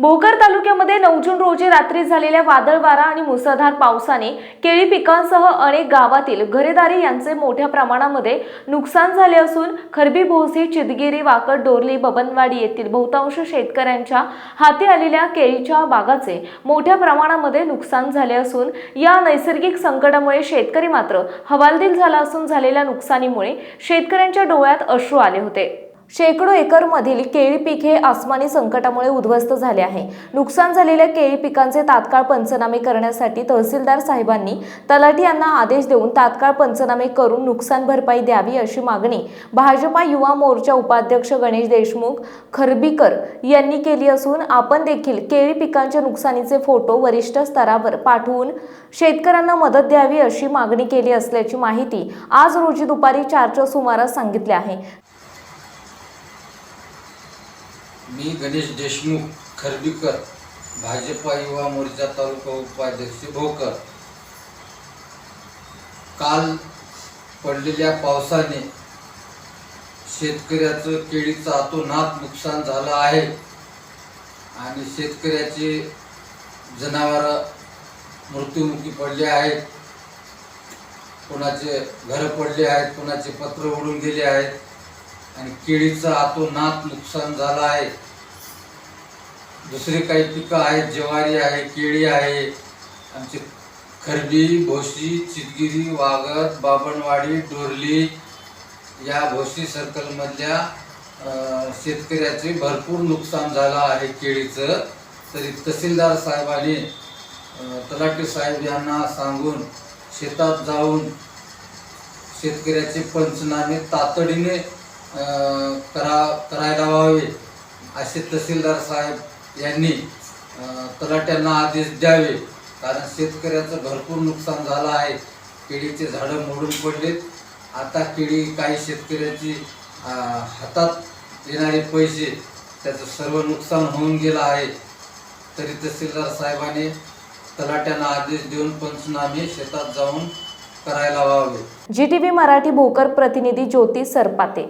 भोकर तालुक्यामध्ये नऊ जून रोजी रात्री झालेल्या वादळ वारा आणि मुसळधार पावसाने केळी पिकांसह अनेक गावातील घरेदारी यांचे मोठ्या प्रमाणामध्ये नुकसान झाले असून खरबी भोसी चिदगिरी वाकड डोरली बबनवाडी येथील बहुतांश शेतकऱ्यांच्या हाती आलेल्या केळीच्या बागाचे मोठ्या प्रमाणामध्ये नुकसान झाले असून या नैसर्गिक संकटामुळे शेतकरी मात्र हवालदिल झाला असून झालेल्या नुकसानीमुळे शेतकऱ्यांच्या डोळ्यात अश्रू आले होते. शेकडो एकरमधील केळी पीक हे आसमानी संकटामुळे उद्ध्वस्त झाले आहे. नुकसान झालेल्या केळी पिकांचे तात्काळ पंचनामे करण्यासाठी तहसीलदार साहेबांनी तलाठी यांना आदेश देऊन तात्काळ पंचनामे करून नुकसान भरपाई द्यावी अशी मागणी भाजपा युवा मोर्चा उपाध्यक्ष गणेश देशमुख खरबीकर यांनी केली असून आपण देखील केळी पिकांच्या नुकसानीचे फोटो वरिष्ठ स्तरावर पाठवून शेतकऱ्यांना मदत द्यावी अशी मागणी केली असल्याची माहिती आज रोजी दुपारी चारच्या सुमारास सांगितले आहे. मी गणेश देशमुख खर्बीकर भाजपा युवा मोर्चा तालुका उपाध्यक्ष भोकर. काल पडलेल्या पावसाने शेतकऱ्याचं केळीचं अतोनात नुकसान झालं आहे आणि शेतकऱ्याचे जनावर मृत्युमुखी पडले आहेत. कोणाचे घरं पडले आहेत कोणाचे पत्र उडून गेले आहेत. आणि केळीचं आतोनात नुकसान झालं आहे. दुसरे काही पिकं आहेत ज्वारी आहे केळी आहे. आमचे खरबी भोशी चितगिरी वागत बाबणवाडी डोरली या भोशी सर्कलमधल्या शेतकऱ्याचे भरपूर नुकसान झालं आहे केळीचं. तरी तहसीलदार साहेबांनी तलाठी साहेब यांना सांगून शेतात जाऊन शेतकऱ्याचे पंचनामे तातडीने करा करायला व्हावे असे तहसीलदार साहेब यांनी तलाट्यांना आदेश द्यावे. कारण शेतकऱ्याचं भरपूर नुकसान झालं आहे. केळीचे झाडं मोडून पडलेत. आता केळी काही शेतकऱ्याची हातात येणारे पैसे त्याचं सर्व नुकसान होऊन गेलं आहे. तरी तहसीलदार साहेबाने तलाट्यांना आदेश देऊन पंचनामे शेतात जाऊन करायला व्हावे G T V Marathi Bhokar प्रतिनिधी ज्योती सरपाते.